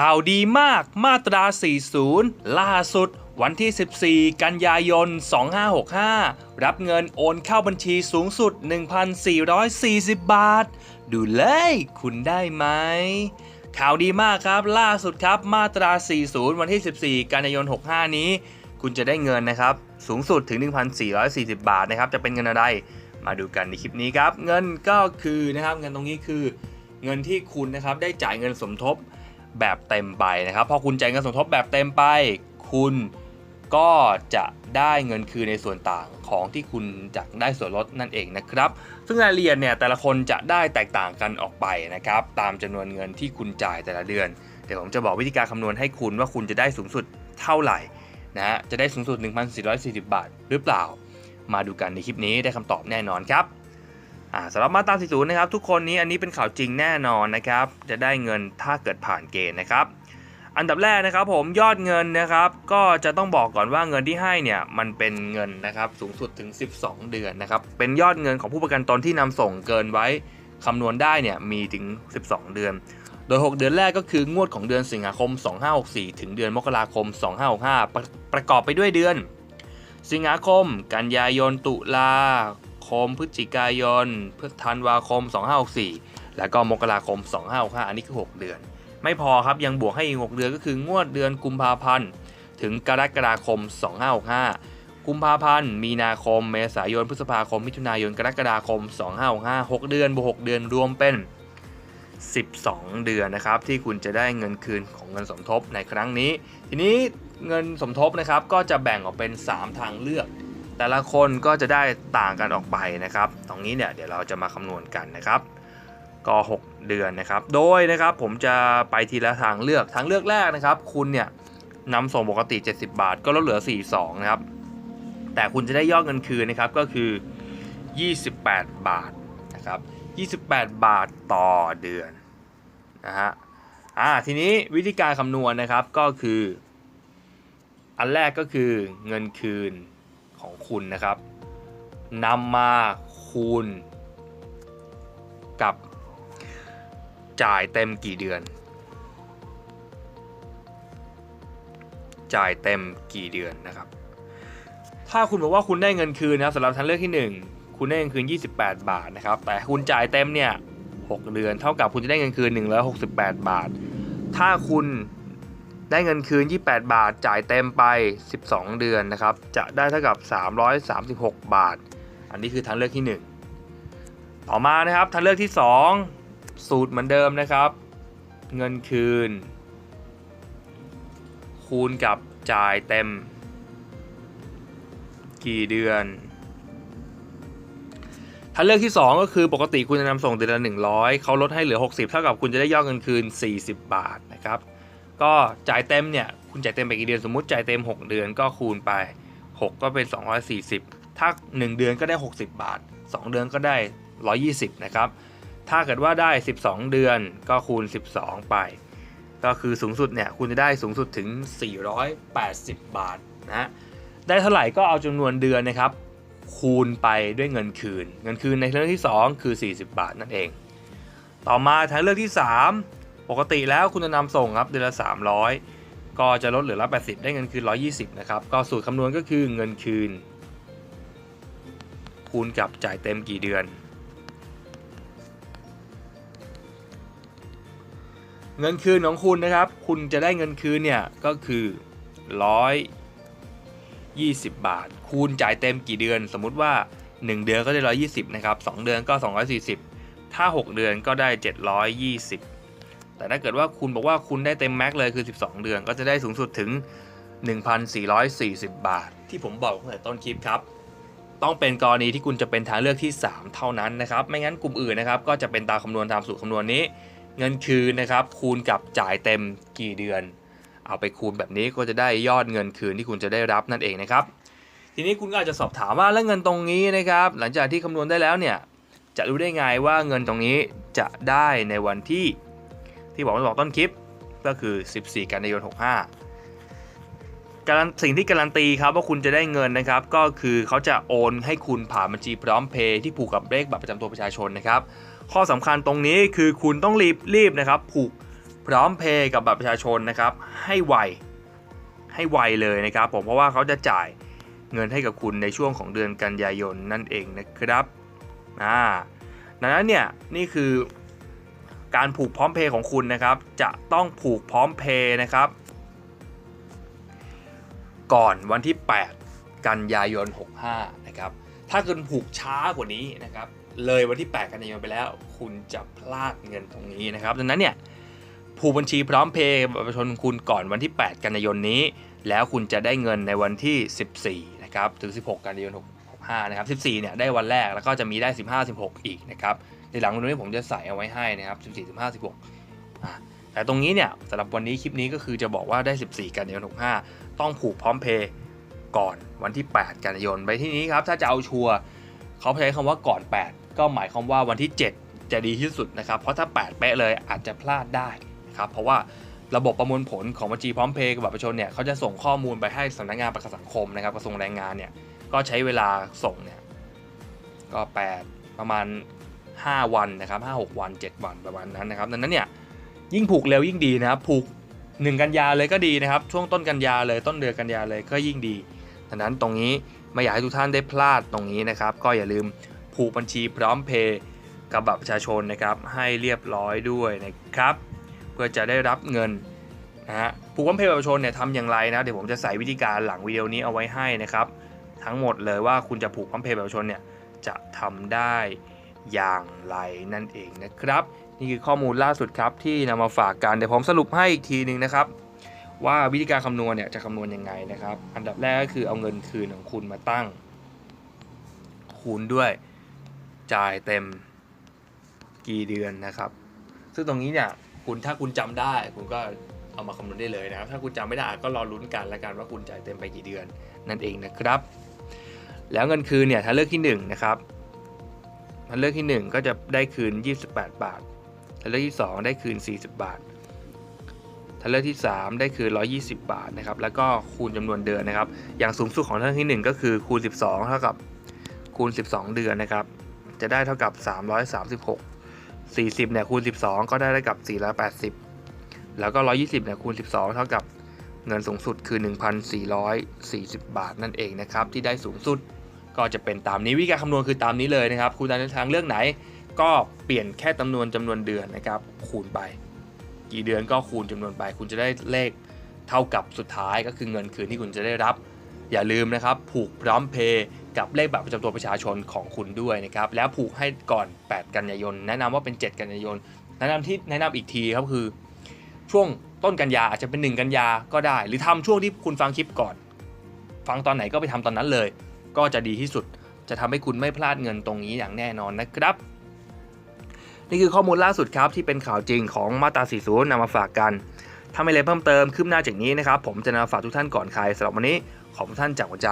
ข่าวดีมากมาตรา 40 ล่าสุด วันที่ 14 กันยายน 2565 รับเงินโอนเข้าบัญชีสูงสุด 1,440 บาท ดูเลยคุณได้ไหม ข่าวดีมากครับ ล่าสุดครับมาตรา 40 วันที่ 14 กันยายน 65 นี้ คุณจะได้เงินนะครับ สูงสุดถึง 1,440 บาทนะครับ จะเป็นเงินอะไร มาดูกันในคลิปนี้ครับ เงินก็คือนะครับ เงินตรงนี้คือ เงินที่คุณนะครับได้จ่ายเงินสมทบ แบบเต็มไปนะครับ พอคุณจ่ายเงินสมทบแบบเต็มไป คุณก็จะได้เงินคืนในส่วนต่างของที่คุณจะได้ส่วนลดนั่นเองนะครับ ซึ่งรายละเอียดเนี่ยแต่ละคนจะได้แตกต่างกันออกไปนะครับ ตามจำนวนเงินที่คุณจ่ายแต่ละเดือน เดี๋ยวผมจะบอกวิธีการคำนวณให้คุณว่าคุณจะได้สูงสุดเท่าไหร่นะฮะ จะได้สูงสุด 1,440 บาทหรือเปล่า มาดูกันในคลิปนี้ได้คำตอบแน่นอนครับ อ่าสำหรับมาตรา40นะครับทุกคนนี้อันนี้เป็นข่าวจริงแน่นอนนะครับจะได้เงินถ้าเกิดผ่านเกณฑ์นะครับ อันดับแรกนะครับผมยอดเงินนะครับก็จะต้องบอกก่อนว่าเงินที่ให้เนี่ยมันเป็นเงินนะครับสูงสุดถึง 12 เดือนนะครับเป็นยอดเงินของผู้ประกันตนที่นำส่งเกินไว้คำนวณได้เนี่ยมีถึง 12 เดือน โดย 6 เดือนแรกก็คืองวดของเดือนสิงหาคม 2564 ถึงเดือนมกราคม 2565 ประประกอบไปด้วยเดือน สิงหาคม กันยายนตุลา คม พฤศจิกายนพฤษธันวาคม 2564 แล้วก็มกราคม 2565 อันนี้คือ 6 เดือน ไม่พอครับยังบวกให้อีก 6 เดือนก็คืองวดเดือนกุมภาพันธ์ถึงกรกฎาคม 2565 กุมภาพันธ์ มีนาคม เมษายน พฤษภาคม มิถุนายน กรกฎาคม 2565 6 เดือนบวก6เดือนรวมเป็น 12 เดือนนะครับที่คุณจะได้เงินคืนของเงินสมทบในครั้งนี้ ทีนี้เงินสมทบนะครับก็จะแบ่งออกเป็น 3 ทางเลือก แต่ละคนก็จะได้ต่างกันออกไปนะครับ ตรงนี้เนี่ยเดี๋ยวเราจะมาคำนวณกันนะครับ ก็ 6 เดือนนะครับ โดยนะครับผมจะไปทีละทางเลือก ทางเลือกแรกนะครับ คุณเนี่ยนำส่งปกติ 70 บาท ก็ลดเหลือ 42 นะครับ แต่คุณจะได้ยอดเงินคืนนะครับก็คือ 28 บาทนะครับ 28 บาทต่อเดือนนะฮะ อ่า ทีนี้วิธีการคำนวณนะครับก็คือ อันแรกก็คือเงินคืน ของคุณนะครับนำมาคูณ กับ จ่ายเต็มกี่เดือน จ่ายเต็มกี่เดือนนะครับ ถ้าคุณบอกว่าคุณได้เงินคืนนะครับสำหรับทางเลือกที่ 1 คุณได้เงินคืน 28 บาทนะครับ แต่คุณจ่ายเต็มเนี่ย6เดือน เท่ากับคุณจะได้เงินคืน 168 บาท ถ้าคุณ ได้เงินคืน 28 บาท จ่ายเต็มไป 12 เดือนนะครับ จะได้เท่ากับ 336 บาท อันนี้คือทางเลือกที่ 1 ต่อมานะครับทางเลือกที่ 2 สูตรเหมือนเดิมนะครับ เงินคืน คูณกับจ่ายเต็ม กี่เดือนทางเลือกที่ 2 ก็คือปกติคุณจะนำส่งเดือนละ100 เขาลดให้เหลือ 60 เท่ากับคุณจะได้ยอดเงินคืน 40 บาทนะครับ ก็จ่ายเต็มเนี่ยคุณจ่ายเต็มไปกี่เดือนสมมติจ่ายเต็ม 6 เดือนก็คูณไป 6 ก็เป็น 240 ถ้า 1 เดือนก็ได้ 60 บาท 2 เดือนก็ได้ 120 นะครับ ถ้าเกิดว่าได้ 12 เดือนก็คูณ 12 ไป ก็คือสูงสุดเนี่ยคุณจะได้สูงสุดถึง 480 บาทนะได้เท่าไหร่ก็เอาจำนวนเดือนนะครับ คูณไปด้วยเงินคืน เงินคืนในเรื่องที่ 2 คือ 40 บาทนั่นเอง ต่อมาทางเลือกที่ 3 ปกติแล้วคุณจะนำส่งครับเดือนละ 300 ก็จะลดเหลือละ80 ได้เงินคืน 120 นะครับ ก็สูตรคำนวณก็คือเงินคืน คูณกับจ่ายเต็มกี่เดือน เงินคืนของคุณนะครับ คุณจะได้เงินคืนเนี่ยก็คือ 120 บาท คูณจ่ายเต็มกี่เดือน สมมุติว่า 1 เดือนก็ได้ 120 นะครับ 2 เดือนก็ 240 ถ้า 6 เดือนก็ได้ 720 แต่ถ้าเกิดว่าคุณบอกว่าคุณได้เต็มแม็กเลยคือ 12 เดือน ก็จะได้สูงสุดถึง 1,440 บาท ที่ผมบอกตั้งแต่ต้นคลิปครับ ต้องเป็นกรณีที่คุณจะเป็นทางเลือกที่ 3 เท่านั้นนะครับ ไม่งั้นกลุ่มอื่นนะครับก็จะเป็นตามคำนวณตามสูตรคำนวณนี้ เงินคืนนะครับคูณกับจ่ายเต็มกี่เดือน เอาไปคูณแบบนี้ก็จะได้ยอดเงินคืนที่คุณจะได้รับนั่นเองนะครับ ทีนี้คุณก็อาจจะสอบถามว่าแล้วเงินตรงนี้นะครับหลังจากที่คำนวณได้แล้วเนี่ยจะรู้ได้ไงว่าเงินตรงนี้จะได้ในวันที่ ที่บอกว่บอกต้นคลิปก็คือ 14 กันยายน 65การสิ่งที่การันตีครับว่าคุณจะได้เงินนะครับ ก็คือเขาจะโอนให้คุณผ่านบัญชีพร้อมเพย์ที่ผูกกับเลขบัตรประจำตัวประชาชนนะครับ ข้อสำคัญตรงนี้คือคุณต้องรีบรีบนะครับ ผูกพร้อมเพย์กับบัตรประชาชนนะครับ ให้ไวให้ไวเลยนะครับ ผมเพราะว่าเขาจะจ่ายเงินให้กับคุณในช่วงของเดือนกันยายนนั่นเองนะครับอ่าดังนั้นเนี่ยนี่คือ การผูกพร้อมเพย์ของคุณนะครับ จะต้องผูกพร้อมเพย์นะครับ ก่อนวันที่ 8 กันยายน 65 นะครับ ถ้าคุณผูกช้ากว่านี้นะครับ เลยวันที่ 8 กันยายนไปแล้ว คุณจะพลาดเงินตรงนี้นะครับดังนั้นเนี่ยผูกบัญชีพร้อมเพย์ประชาชนคุณก่อนวันที่ 8 กันยายนนี้ แล้วคุณจะได้เงินในวันที่ 14 นะครับ ถึง 16 กันยายน 65 นะครับ 14 เนี่ยได้วันแรกแล้วก็จะมีได้ 15 16 อีกนะครับ ในหลังวันนี้ผมจะใส่เอาไว้ให้นะครับ14 15 16แต่ตรงนี้เนี่ยสำหรับวันนี้คลิปนี้ก็คือจะบอกว่าได้ 14 กันยายน65 ต้องผูกพร้อมเพย์ก่อนวันที่ 8 กันยายนไปที่นี้ครับถ้าจะเอาชัวร์เขาใช้คำว่าก่อน 8 ก็หมายความว่าวันที่ 7 จะดีที่สุดนะครับ เพราะถ้า 8 เป๊ะเลยอาจจะพลาดได้นะครับเพราะว่าระบบประมวลผลของบัญชีพร้อมเพย์กับบัตรประชาชนเนี่ยเขาจะส่งข้อมูลไปให้สำนักงานประกันสังคมนะครับกระทรวงแรงงานเนี่ยก็ใช้เวลาส่งเนี่ยก็ 8 ประมาณ 5 วันนะครับ5 6วัน 7 วันประมาณนั้นนะครับดังนั้นเนี่ยยิ่งผูกเร็วยิ่งดีนะครับผูก 1 กันยาเลยก็ดีนะครับ ช่วงต้นกันยาเลยต้นเดือนกันยาเลยก็ยิ่งดีดังนั้นตรงนี้ไม่อยากให้ทุกท่านได้พลาดตรงนี้นะครับ ก็อย่าลืมผูกบัญชีพร้อมเพย์กับบัตรประชาชนนะครับให้เรียบร้อยด้วยนะครับ เพื่อจะได้รับเงินนะฮะผูกพร้อมเพย์บัตรประชาชนเนี่ยทำอย่างไรนะเดี๋ยวผมจะใส่วิธีการหลังวิดีโอนี้เอาไว้ให้นะครับ ทั้งหมดเลยว่าคุณจะผูกพร้อมเพย์บัตรประชาชนเนี่ยจะทำได้ อย่างไรนั่นเองนะครับ นี่คือข้อมูลล่าสุดครับที่นำมาฝากกันเดี๋ยวผมสรุปให้อีกทีหนึ่งนะครับ ว่าวิธีการคำนวณเนี่ยจะคำนวณยังไงนะครับ อันดับแรกก็คือเอาเงินคืนของคุณมาตั้ง คูณด้วยจ่ายเต็มกี่เดือนนะครับ ซึ่งตรงนี้เนี่ยคุณถ้าคุณจำได้คุณก็เอามาคำนวณได้เลยนะครับถ้าคุณจำไม่ได้ก็รอลุ้นกันล้วกันว่าคุณจ่ายเต็มไปกี่เดือนนั่นเองนะครับ แล้วเงินคืนเนี่ยถ้าเลือกที่1นะครับ เลือกที่ 1 ก็จะได้คืน 28 บาทถ้าเลือกที่ 2 ได้คืน 40 บาทถ้าเลือกที่ 3 ได้คืน 120 บาทนะครับ แล้วก็คูณจำนวนเดือนนะครับ อย่างสูงสุดของเรื่องที่ 1 ก็คือคูณ 12 เท่ากับคูณ 12 เดือนนะครับ จะได้เท่ากับ 336 40เนี่ยคูณ 12 ก็ได้เท่ากับ 480 แล้วก็ 120เนี่ยคูณ 12 เท่ากับเงินสูงสุดคือ 1,440 บาทนั่นเองนะครับ ที่ได้สูงสุด ก็จะเป็นตามนี้วิธีการคำนวณคือตามนี้เลยนะครับ คุณจะทางเลือกไหน ก็เปลี่ยนแค่จำนวนจำนวนเดือนนะครับ คูณไป กี่เดือนก็คูณจำนวนไป คุณจะได้เลขเท่ากับสุดท้ายก็คือเงินคืนที่คุณจะได้รับ อย่าลืมนะครับ ผูกพร้อมเพย์กับเลขบัตรประจำตัวประชาชนของคุณด้วยนะครับ แล้วผูกให้ก่อน 8 กันยายน แนะนำว่าเป็น 7 กันยายน แนะนำที่แนะนำอีกทีครับคือ ช่วงต้นกันยาอาจจะเป็น 1 กันยาก็ได้ หรือทำช่วงที่คุณฟังคลิปก่อน ฟังตอนไหนก็ไปทำตอนนั้นเลย ก็จะดีที่สุด จะทำให้คุณไม่พลาดเงินตรงนี้อย่างแน่นอนนะครับ นี่คือข้อมูลล่าสุดครับที่เป็นข่าวจริงของมาตรา40นำมาฝากกันถ้าไม่เลยเพิ่มเติมคืบหน้าจากนี้นะครับ ผมจะนำมาฝากทุกท่านก่อนใครสำหรับวันนี้ขอบคุณท่านจากหัวใจ